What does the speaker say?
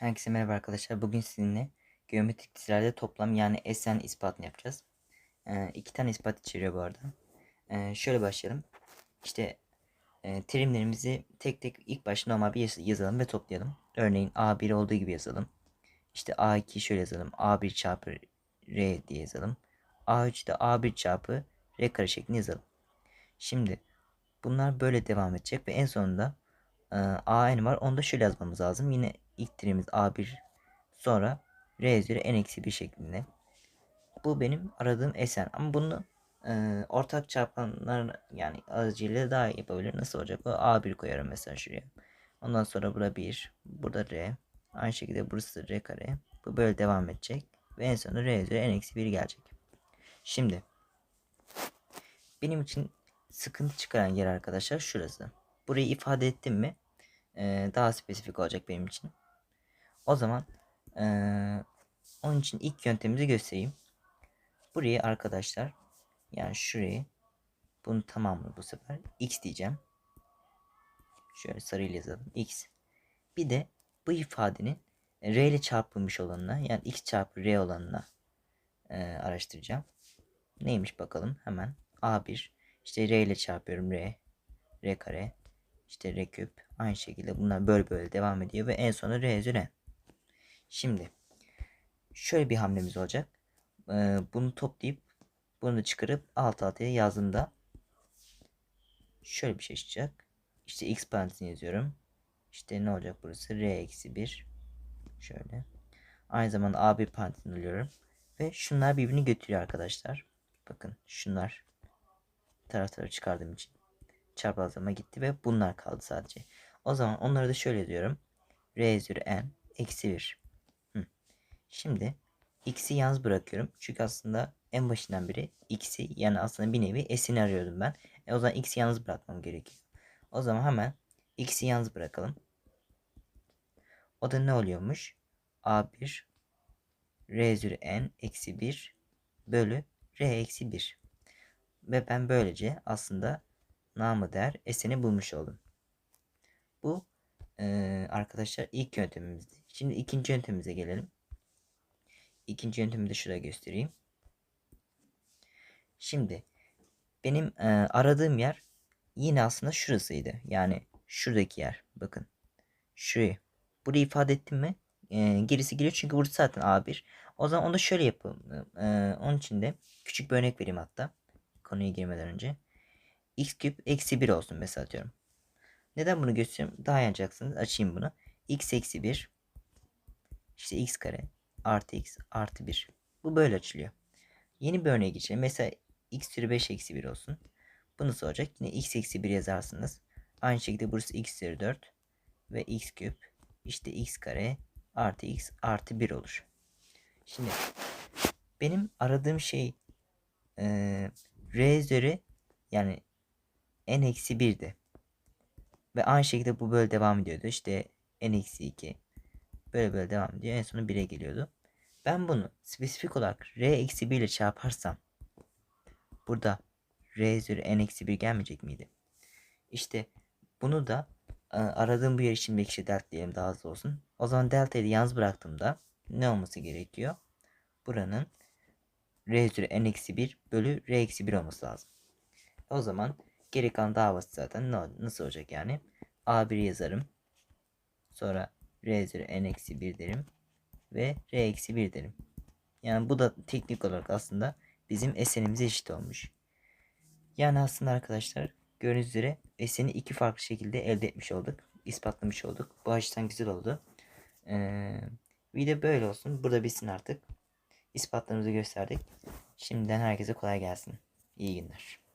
Herkese merhaba arkadaşlar. Bugün sizinle geometrik dizilerde toplam yani Sn ispatını yapacağız. Ee, iki tane ispat içeriyor bu arada. Ee, şöyle başlayalım. İşte e, terimlerimizi tek tek ilk başta normal bir yaz- yazalım ve toplayalım. Örneğin A1 olduğu gibi yazalım. İşte A2 şöyle yazalım. A1 çarpı R diye yazalım. A3 de A1 çarpı R kare şeklinde yazalım. Şimdi bunlar böyle devam edecek ve en sonunda e, AN var. Onu da şöyle yazmamız lazım. Yine ilk terimimiz A1 sonra R üzeri N eksi 1 şeklinde. Bu benim aradığım Sn ama bunu e, ortak çarpanlar yani aracıyla daha iyi yapabilir. Nasıl olacak? O A1 koyarım mesela şuraya. Ondan sonra burada 1, burada R. Aynı şekilde burası R kare. Bu böyle devam edecek. Ve en sonunda R üzeri N eksi 1 gelecek. Şimdi benim için sıkıntı çıkaran yer arkadaşlar şurası. Burayı ifade ettim mi e, daha spesifik olacak benim için. O zaman e, onun için ilk yöntemimizi göstereyim. Burayı arkadaşlar yani şurayı bunun tamamını bu sefer x diyeceğim. Şöyle sarıyla yazalım x. Bir de bu ifadenin r ile çarpılmış olanına yani x çarpı r olanına e, araştıracağım. Neymiş bakalım hemen a1 işte r ile çarpıyorum r r kare işte r küp aynı şekilde bunlar böyle böyle devam ediyor ve en sonu r üzeri. Şimdi şöyle bir hamlemiz olacak. Ee, bunu toplayıp bunu da çıkarıp alt altıya yazdığımda şöyle bir şey çıkacak. İşte x parantezini yazıyorum. İşte ne olacak burası? r eksi 1. Şöyle. Aynı zamanda a1 parantezini alıyorum. Ve şunlar birbirini götürüyor arkadaşlar. Bakın şunlar tarafları çıkardığım için çarpazlama gitti ve bunlar kaldı sadece. O zaman onları da şöyle diyorum. R üzeri n eksi 1. Şimdi x'i yalnız bırakıyorum. Çünkü aslında en başından beri x'i yani aslında bir nevi s'ini arıyordum ben. E o zaman x'i yalnız bırakmam gerekiyor. O zaman hemen x'i yalnız bırakalım. O da ne oluyormuş? a1 r üzeri n eksi 1 bölü r eksi 1. Ve ben böylece aslında namı der S'ini bulmuş oldum. Bu e, arkadaşlar ilk yöntemimizdi. Şimdi ikinci yöntemimize gelelim. İkinci yöntemi de şurada göstereyim. Şimdi benim e, aradığım yer yine aslında şurasıydı. Yani şuradaki yer. Bakın. Şurayı. Burayı ifade ettim mi? E, gerisi geliyor çünkü burası zaten A1. O zaman onu da şöyle yapalım. E, onun için de küçük bir örnek vereyim hatta. Konuya girmeden önce x küp eksi 1 olsun mesela atıyorum. Neden bunu gösteriyorum? Daha yanacaksınız. Açayım bunu. x eksi 1 işte x kare artı x artı 1. Bu böyle açılıyor. Yeni bir örneğe geçelim. Mesela x üzeri 5 eksi 1 olsun. Bu nasıl olacak? Yine x eksi 1 yazarsınız. Aynı şekilde burası x üzeri 4 ve x küp işte x kare artı x artı 1 olur. Şimdi benim aradığım şey e, r üzeri yani n eksi 1'di. Ve aynı şekilde bu böyle devam ediyordu. İşte n eksi 2 böyle böyle devam ediyor. En sonu 1'e geliyordu. Ben bunu spesifik olarak r eksi 1 ile çarparsam burada r üzeri n eksi 1 gelmeyecek miydi? İşte bunu da e, aradığım bu yer için bir kişi delta diyelim daha hızlı olsun. O zaman delta'yı yalnız bıraktığımda ne olması gerekiyor? Buranın r üzeri n eksi 1 bölü r eksi 1 olması lazım. O zaman geri kalan daha basit zaten. Nasıl olacak yani? A1 yazarım. Sonra R üzeri N eksi 1 derim. Ve R eksi 1 derim. Yani bu da teknik olarak aslında bizim S'nimize eşit olmuş. Yani aslında arkadaşlar gördüğünüz üzere S'ni iki farklı şekilde elde etmiş olduk. ispatlamış olduk. Bu açıdan güzel oldu. Ee, video böyle olsun. Burada bitsin artık. İspatlarımızı gösterdik. Şimdiden herkese kolay gelsin. İyi günler.